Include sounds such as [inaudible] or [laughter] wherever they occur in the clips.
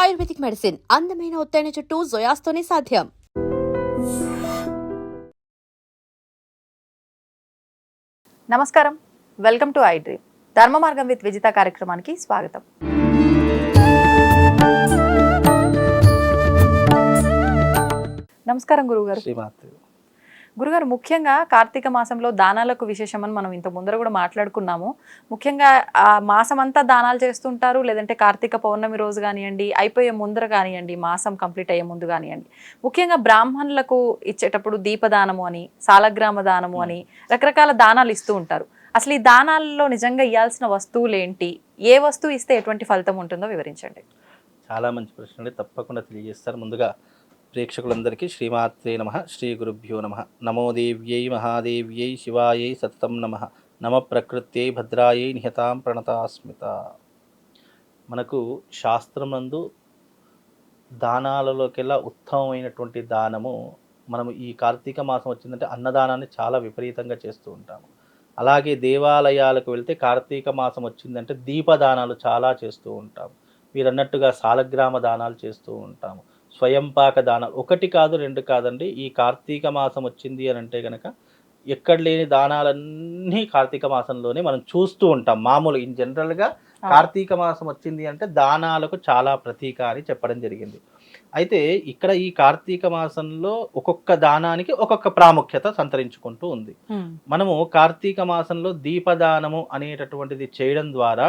Ayurvedic medicine అందమైన ఒత్తైన చుట్టూ జొయాస్తోనే సాధ్యం. నమస్కారం. Welcome to I dream. ధర్మ మార్గం విత్ విజిత కార్యక్రమానికి స్వాగతం. నమస్కారం గురుగారు శ్రీమాత్ గురుగారు ముఖ్యంగా కార్తీక మాసంలో దానాలకు విశేషమని మనం ఇంత ముందర కూడా మాట్లాడుకున్నాము. ముఖ్యంగా ఆ మాసం అంతా దానాలు చేస్తుంటారు లేదంటే కార్తీక పౌర్ణమి రోజు కానివ్వండి అయిపోయే ముందర కానివ్వండి మాసం కంప్లీట్ అయ్యే ముందు కానివ్వండి. ముఖ్యంగా బ్రాహ్మణులకు ఇచ్చేటప్పుడు దీపదానము అని సాలగ్రామ దానము అని రకరకాల దానాలు ఇస్తూ ఉంటారు. అసలు ఈ దానాలలో నిజంగా ఇవ్వాల్సిన వస్తువులు ఏంటి? ఏ వస్తువు ఇస్తే ఎటువంటి ఫలితం ఉంటుందో వివరించండి. చాలా మంచి ప్రశ్న అండి. తప్పకుండా తెలియజేస్తారు. ముందుగా ప్రేక్షకులందరికీ శ్రీమాత్రే నమ శ్రీ గురుభ్యో నమ. నమోదేవ్యై మహాదేవ్యై శివాయై సతతం నమ. నమ ప్రకృత్యై భద్రాయై నిహతాం ప్రణతాస్మిత. మనకు శాస్త్రమందు దానాలలోకెల్లా ఉత్తమమైనటువంటి దానము మనము ఈ కార్తీక మాసం వచ్చిందంటే అన్నదానాన్ని చాలా విపరీతంగా చేస్తూ ఉంటాము. అలాగే దేవాలయాలకు వెళ్తే కార్తీక మాసం వచ్చిందంటే దీపదానాలు చాలా చేస్తూ ఉంటాము. మీరు అన్నట్టుగా సాలగ్రామ దానాలు చేస్తూ ఉంటాము. స్వయంపాక దానాలు ఒకటి కాదు రెండు కాదండి. ఈ కార్తీక మాసం వచ్చింది అని అంటే కనుక ఎక్కడ లేని దానాలన్నీ కార్తీక మాసంలోనే మనం చూస్తూ ఉంటాం. మామూలు ఇన్ జనరల్గా కార్తీక మాసం వచ్చింది అంటే దానాలకు చాలా ప్రతీక అని చెప్పడం జరిగింది. అయితే ఇక్కడ ఈ కార్తీక మాసంలో ఒక్కొక్క దానానికి ఒక్కొక్క ప్రాముఖ్యత సంతరించుకుంటూ ఉంది. మనము కార్తీక మాసంలో దీపదానము అనేటటువంటిది చేయడం ద్వారా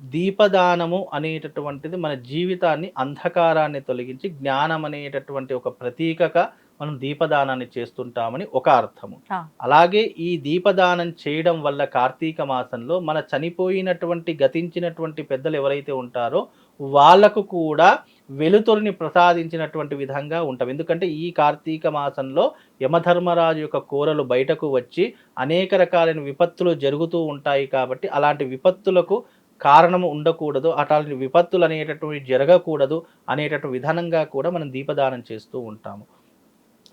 దీపదానము అనేటటువంటిది మన జీవితాన్ని అంధకారాన్ని తొలగించి జ్ఞానం అనేటటువంటి ఒక ప్రతీకగా మనం దీపదానాన్ని చేస్తుంటామని ఒక అర్థము. అలాగే ఈ దీపదానం చేయడం వల్ల కార్తీక మాసంలో మన చనిపోయినటువంటి గతించినటువంటి పెద్దలు ఎవరైతే ఉంటారో వాళ్ళకు కూడా వెలుతురిని ప్రసాదించినటువంటి విధంగా ఉంటాం ఎందుకంటే ఈ కార్తీక మాసంలో యమధర్మరాజు యొక్క కూరలు బయటకు వచ్చి అనేక రకాలైన విపత్తులు జరుగుతూ ఉంటాయి కాబట్టి అలాంటి విపత్తులకు కారణము ఉండకూడదు అట్లాంటి విపత్తులు అనేటటువంటి జరగకూడదు అనేటటువంటి విధానంగా కూడా మనం దీపదానం చేస్తూ ఉంటాము.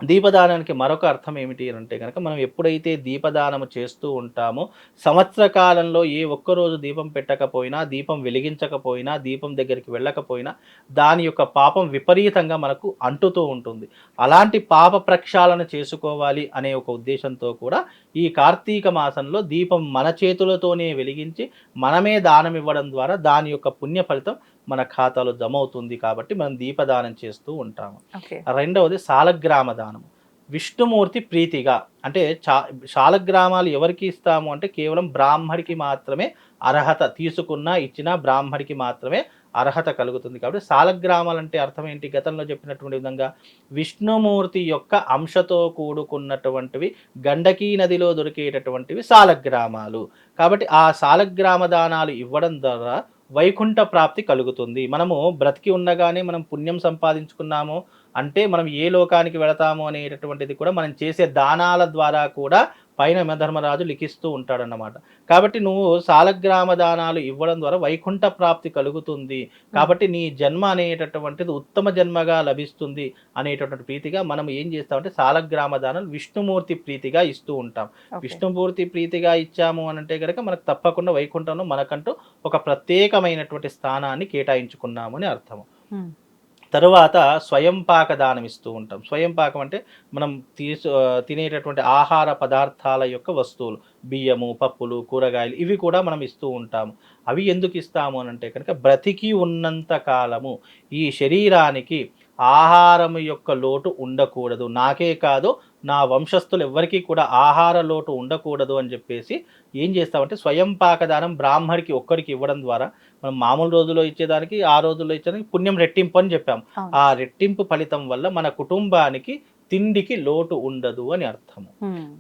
దీపదానానికి మరొక అర్థం ఏమిటి అని అంటే కనుక మనం ఎప్పుడైతే దీపదానము చేస్తూ ఉంటామో సంవత్సర కాలంలో ఏ ఒక్కరోజు దీపం పెట్టకపోయినా దీపం వెలిగించకపోయినా దీపం దగ్గరికి వెళ్ళకపోయినా దాని యొక్క పాపం విపరీతంగా మనకు అంటుతూ ఉంటుంది. అలాంటి పాప ప్రక్షాళన చేసుకోవాలి అనే ఒక ఉద్దేశంతో కూడా ఈ కార్తీక మాసంలో దీపం మన చేతులతోనే వెలిగించి మనమే దానం ఇవ్వడం ద్వారా దాని యొక్క పుణ్య ఫలితం మన ఖాతాలో జమ అవుతుంది కాబట్టి మనం దీపదానం చేస్తూ ఉంటాము. రెండవది సాలగ్రామ దానం విష్ణుమూర్తి ప్రీతిగా అంటే చా శాలగ్రామాలు ఎవరికి ఇస్తాము అంటే కేవలం బ్రాహ్మడికి మాత్రమే అర్హత తీసుకున్నా ఇచ్చినా బ్రాహ్మడికి మాత్రమే అర్హత కలుగుతుంది కాబట్టి సాలగ్రామాలు అంటే అర్థం ఏంటి? గతంలో చెప్పినటువంటి విధంగా విష్ణుమూర్తి యొక్క అంశతో కూడుకున్నటువంటివి గండకీ నదిలో దొరికేటటువంటివి సాలగ్రామాలు. కాబట్టి ఆ సాలగ్రామ దానాలు ఇవ్వడం ద్వారా వైకుంఠ ప్రాప్తి కలుగుతుంది. మనము బ్రతికి ఉండగానే మనం పుణ్యం సంపాదించుకున్నాము అంటే మనం ఏ లోకానికి వెళతాము అనేటటువంటిది కూడా మనం చేసే దానాల ద్వారా కూడా పైన యమధర్మరాజు లిఖిస్తూ ఉంటాడన్నమాట కాబట్టి నువ్వు సాలగ్రామ దానాలు ఇవ్వడం ద్వారా వైకుంఠ ప్రాప్తి కలుగుతుంది కాబట్టి నీ జన్మ అనేటటువంటిది ఉత్తమ జన్మగా లభిస్తుంది అనేటటువంటి ప్రీతిగా మనం ఏం చేస్తామంటే సాలగ్రామ దానాలు విష్ణుమూర్తి ప్రీతిగా ఇస్తూ ఉంటాం. విష్ణుమూర్తి ప్రీతిగా ఇచ్చాము అని అంటే కనుక మనకు తప్పకుండా వైకుంఠంలో మనకంటూ ఒక ప్రత్యేకమైనటువంటి స్థానాన్ని కేటాయించుకున్నాము అని అర్థము. తరువాత స్వయం పాక దానం ఇస్తూ ఉంటాం. స్వయం పాకం అంటే మనం తీసు తినేటటువంటి ఆహార పదార్థాల యొక్క వస్తువులు బియ్యము పప్పులు కూరగాయలు ఇవి కూడా మనం ఇస్తూ ఉంటాము. అవి ఎందుకు ఇస్తాము అని అంటే కనుక బ్రతికి ఉన్నంత కాలము ఈ శరీరానికి ఆహారం యొక్క లోటు ఉండకూడదు నాకే కాదు నా వంశస్థులు ఎవ్వరికీ కూడా ఆహార లోటు ఉండకూడదు అని చెప్పేసి ఏం చేస్తామంటే స్వయం పాకదానం బ్రాహ్మడికి ఒక్కరికి ఇవ్వడం ద్వారా మనం మామూలు రోజుల్లో ఇచ్చేదానికి ఆ రోజుల్లో ఇచ్చేదానికి పుణ్యం రెట్టింపు అని చెప్పాం అవును. ఆ రెట్టింపు ఫలితం వల్ల మన కుటుంబానికి తిండికి లోటు ఉండదు అని అర్థము.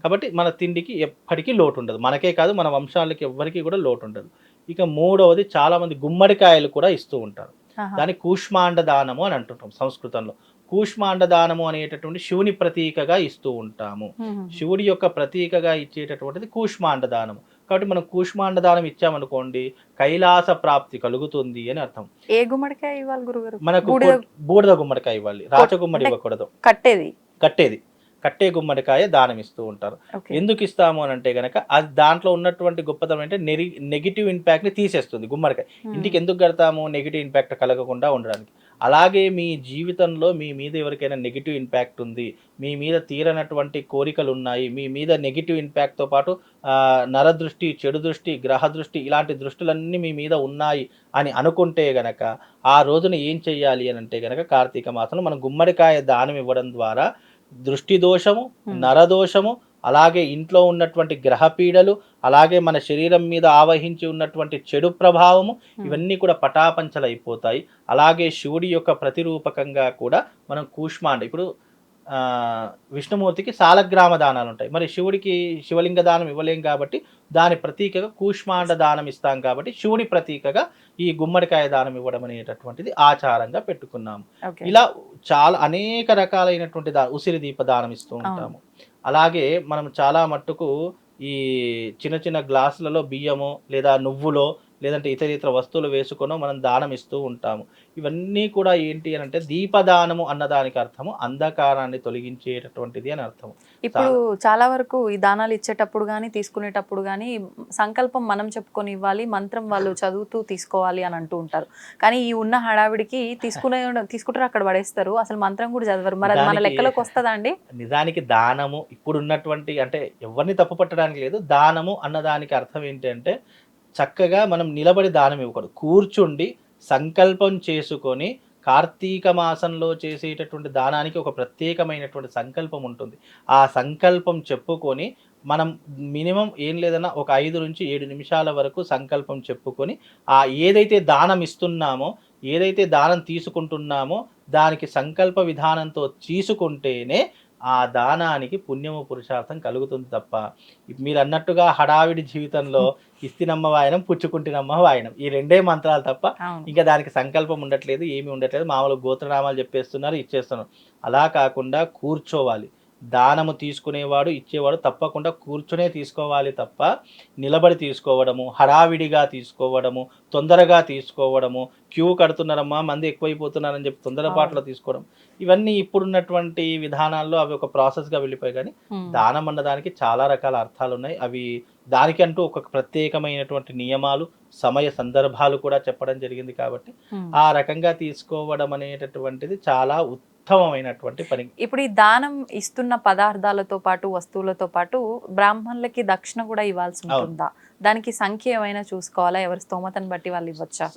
కాబట్టి మన తిండికి ఎప్పటికీ లోటు ఉండదు మనకే కాదు మన వంశాలకి ఎవ్వరికీ కూడా లోటు ఉండదు ఇక మూడవది చాలా మంది గుమ్మడికాయలు కూడా ఇస్తూ ఉంటారు. దాన్ని కూష్మాండ దానము అని అంటుంటాం సంస్కృతంలో. కూష్మాండ దానము అనేటటువంటి శివుని ప్రతీకగా ఇస్తూ ఉంటాము. శివుడి యొక్క ప్రతీకగా ఇచ్చేటటువంటిది కూష్మాండ దానము కాబట్టి మనం కూష్మాండ దానం ఇచ్చామనుకోండి కైలాస ప్రాప్తి కలుగుతుంది అని అర్థం. ఏ గుమ్మడికాయ ఇవ్వాలి గురుగారు? మనకు బూడిద గుమ్మడికాయ ఇవ్వాలి రాచగుమ్మడి అంటే- ఇవ్వకూడదు. కట్టేది. కట్టేది. కట్టే గుమ్మడికాయ దానం ఇస్తూ ఉంటారు. ఎందుకు ఇస్తాము అని అంటే గనక అది దాంట్లో ఉన్నటువంటి గొప్పతనం అంటే నెగిటివ్ ఇంపాక్ట్ని తీసేస్తుంది గుమ్మడికాయ. ఉమ్. ఇంటికి ఎందుకు కడతాము నెగిటివ్ ఇంపాక్ట్ కలగకుండా ఉండడానికి? అలాగే మీ జీవితంలో మీ మీద ఎవరికైనా నెగిటివ్ ఇంపాక్ట్ ఉంది మీ మీద తీరనటువంటి కోరికలు ఉన్నాయి మీ మీద నెగిటివ్ ఇంపాక్ట్తో పాటు నరదృష్టి చెడు దృష్టి గ్రహ దృష్టి ఇలాంటి దృష్టిలన్నీ మీ మీద ఉన్నాయి అని అనుకుంటే గనక ఆ రోజున ఏం చెయ్యాలి అని అంటే గనక కార్తీక మాసంలో మనం గుమ్మడికాయ దానం ఇవ్వడం ద్వారా దృష్టి దోషము. నరదోషము అలాగే ఇంట్లో ఉన్నటువంటి గ్రహ పీడలు అలాగే మన శరీరం మీద ఆవహించి ఉన్నటువంటి చెడు ప్రభావము ఇవన్నీ కూడా పటాపంచలైపోతాయి అలాగే శివుడి యొక్క ప్రతిరూపకంగా కూడా మనం కూష్మాండ ఇప్పుడు విష్ణుమూర్తికి సాలగ్రామ దానాలు ఉంటాయి. మరి శివుడికి శివలింగ దానం ఇవ్వలేం కాబట్టి దాని ప్రతీకగా కూష్మాండ దానం ఇస్తాం కాబట్టి శివుడి ప్రతీకగా ఈ గుమ్మడికాయ దానం ఇవ్వడం అనేటటువంటిది ఆచారంగా పెట్టుకున్నాము. ఇలా చాలా అనేక రకాలైనటువంటి దా ఉసిరి దీప దానం ఇస్తూ ఉంటాము. అలాగే మనం చాలా మట్టుకు ఈ చిన్న చిన్న గ్లాసులలో బియ్యము లేదా నువ్వులో లేదంటే ఇతర ఇతర వస్తువులు వేసుకొనో మనం దానం ఇస్తూ ఉంటాము. ఇవన్నీ కూడా ఏంటి అని అంటే దీపదానము అన్నదానికి అర్థము అంధకారాన్ని తొలగించేటటువంటిది అని అర్థము. ఇప్పుడు చాలా వరకు ఈ దానాలు ఇచ్చేటప్పుడు కానీ తీసుకునేటప్పుడు కానీ సంకల్పం మనం చెప్పుకొని ఇవ్వాలి మంత్రం వాళ్ళు చదువుతూ తీసుకోవాలి అని అంటూ ఉంటారు. కానీ ఈ ఉన్న హడావిడికి తీసుకునే [laughs] తీసుకుంటారు అక్కడ పడేస్తారు. అసలు మంత్రం కూడా చదవరు. మరి మన లెక్కలోకి వస్తుందా అండి? నిజానికి దానము ఇప్పుడు ఉన్నటువంటి అంటే ఎవరిని తప్పు పట్టడానికి లేదు దానము అన్నదానికి అర్థం ఏంటంటే చక్కగా మనం నిలబడి దానం ఇవ్వకూడదు. కూర్చుండి సంకల్పం చేసుకొని కార్తీక మాసంలో చేసేటటువంటి దానానికి ఒక ప్రత్యేకమైనటువంటి సంకల్పం ఉంటుంది. ఆ సంకల్పం చెప్పుకొని మనం మినిమం ఏం లేదన్నా ఒక ఐదు నుంచి ఏడు నిమిషాల వరకు సంకల్పం చెప్పుకొని ఆ ఏదైతే దానం ఇస్తున్నామో ఏదైతే దానం తీసుకుంటున్నామో దానికి సంకల్ప విధానంతో తీసుకుంటేనే ఆ దానానికి పుణ్యము పురుషార్థం కలుగుతుంది తప్ప మీరు అన్నట్టుగా హడావిడి జీవితంలో [laughs] ఇస్తినమ్మ వాయనం పుచ్చుకుంటినమ్మ వాయనం. ఈ రెండే మంత్రాలు తప్ప ఇంకా దానికి సంకల్పం ఉండట్లేదు ఏమీ ఉండట్లేదు. మామూలు గోత్రనామాలు చెప్పేస్తున్నారు ఇచ్చేస్తున్నారు. అలా కాకుండా కూర్చోవాలి. దానము తీసుకునేవాడు ఇచ్చేవాడు తప్పకుండా కూర్చునే తీసుకోవాలి తప్ప నిలబడి తీసుకోవడము హడావిడిగా తీసుకోవడము తొందరగా తీసుకోవడము క్యూ కడుతున్నారమ్మా మంది ఎక్కువైపోతున్నారని చెప్పి తొందరపాట్లో తీసుకోవడం ఇవన్నీ ఇప్పుడున్నటువంటి విధానాల్లో అవి ఒక ప్రాసెస్గా వెళ్ళిపోయి కానీ. దానం అన్నదానికి చాలా రకాల అర్థాలు ఉన్నాయి అవి దానికంటూ ఒక ప్రత్యేకమైనటువంటి నియమాలు సమయ సందర్భాలు కూడా చెప్పడం జరిగింది కాబట్టి. ఆ రకంగా తీసుకోవడం అనేటటువంటిది చాలా ఉత్తమమైనటువంటి పని. ఇప్పుడు ఈ దానం ఇస్తున్న పదార్థాలతో పాటు వస్తువులతో పాటు బ్రాహ్మణులకి దక్షిణ కూడా ఇవ్వాల్సి ఉంటుందా? దానికి సంఖ్య ఏమైనా చూసుకోవాలా? ఎవరి స్తోమతను బట్టి వాళ్ళు ఇవ్వచ్చా?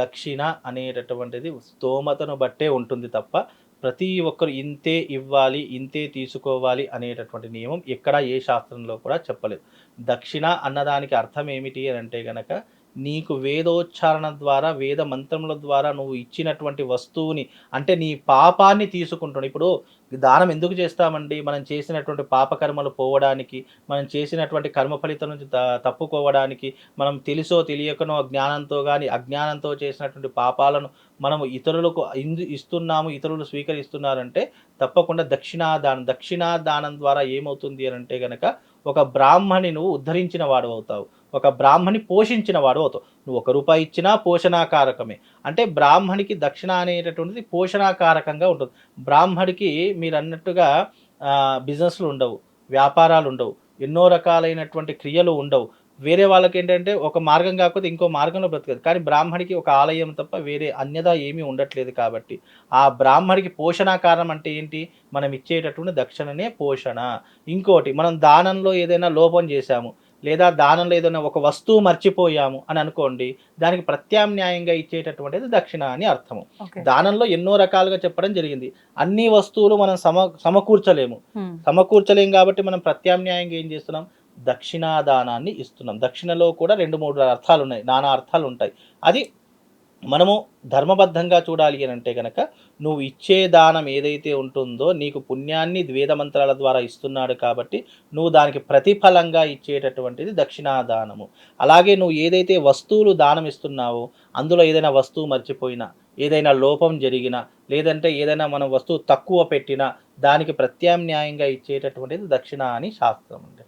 దక్షిణ అనేటటువంటిది స్తోమతను బట్టే ఉంటుంది తప్ప ప్రతి ఒక్కరు ఇంతే ఇవ్వాలి ఇంతే తీసుకోవాలి అనేటటువంటి నియమం ఎక్కడ ఏ శాస్త్రంలో కూడా చెప్పలేదు. దక్షిణ అన్నదానికి అర్థం ఏమిటి అని అంటే గనక నీకు వేదోచ్చారణ ద్వారా వేద మంత్రముల ద్వారా నువ్వు ఇచ్చినటువంటి వస్తువుని అంటే నీ పాపాన్ని తీసుకుంటున్నావు. ఇప్పుడు దానం ఎందుకు చేస్తామండి? మనం చేసినటువంటి పాపకర్మలు పోవడానికి మనం చేసినటువంటి కర్మ ఫలితం నుంచి త- తప్పుకోవడానికి మనం తెలుసో తెలియకనో జ్ఞానంతో కానీ అజ్ఞానంతో చేసినటువంటి పాపాలను మనము ఇతరులకు ఇందు ఇస్తున్నాము ఇతరులు స్వీకరిస్తున్నారంటే తప్పకుండా దక్షిణాదానం దక్షిణాదానం ద్వారా ఏమవుతుంది అని అంటే కనుక ఒక బ్రాహ్మణి నువ్వు ఉద్ధరించిన వాడు అవుతావు. ఒక బ్రాహ్మణి పోషించిన వాడు అవుతావు. నువ్వు ఒక రూపాయి ఇచ్చినా పోషణాకారకమే. అంటే బ్రాహ్మణికి దక్షిణ అనేటటువంటిది పోషణాకారకంగా ఉంటుంది. బ్రాహ్మడికి మీరు అన్నట్టుగా బిజినెస్లు ఉండవు. వ్యాపారాలు ఉండవు. ఎన్నో రకాలైనటువంటి క్రియలు ఉండవు. వేరే వాళ్ళకి ఏంటంటే ఒక మార్గం కాకపోతే ఇంకో మార్గంలో బ్రతకదు. కానీ బ్రాహ్మడికి ఒక ఆలయం తప్ప వేరే అన్యదా ఏమీ ఉండట్లేదు కాబట్టి ఆ బ్రాహ్మడికి పోషణాకారం అంటే ఏంటి? మనం ఇచ్చేటటువంటి దక్షిణనే పోషణ. ఇంకోటి మనం దానంలో ఏదైనా లోపం చేశాము లేదా దానంలో ఏదైనా ఒక వస్తువు మర్చిపోయాము అని అనుకోండి దానికి ప్రత్యామ్నాయంగా ఇచ్చేటటువంటిది దక్షిణ అని అర్థము. దానంలో ఎన్నో రకాలుగా చెప్పడం జరిగింది. అన్ని వస్తువులు మనం సమ సమకూర్చలేము. ఉమ్. సమకూర్చలేం కాబట్టి మనం ప్రత్యామ్నాయంగా ఏం చేస్తున్నాం? దక్షిణాదానాన్ని ఇస్తున్నాం. దక్షిణలో కూడా రెండు మూడు అర్థాలు ఉన్నాయి. నానా అర్థాలు ఉంటాయి. అది మనము ధర్మబద్ధంగా చూడాలి అని అంటే కనుక నువ్వు ఇచ్చే దానం ఏదైతే ఉంటుందో నీకు పుణ్యాన్ని వేద మంత్రాల ద్వారా ఇస్తున్నాడు కాబట్టి నువ్వు దానికి ప్రతిఫలంగా ఇచ్చేటటువంటిది దక్షిణాదానము. అలాగే నువ్వు ఏదైతే వస్తువులు దానం ఇస్తున్నావో అందులో ఏదైనా వస్తువు మర్చిపోయినా ఏదైనా లోపం జరిగినా లేదంటే ఏదైనా మనం వస్తువు తక్కువ పెట్టినా దానికి ప్రత్యామ్నాయంగా ఇచ్చేటటువంటిది దక్షిణ అని శాస్త్రం అండి.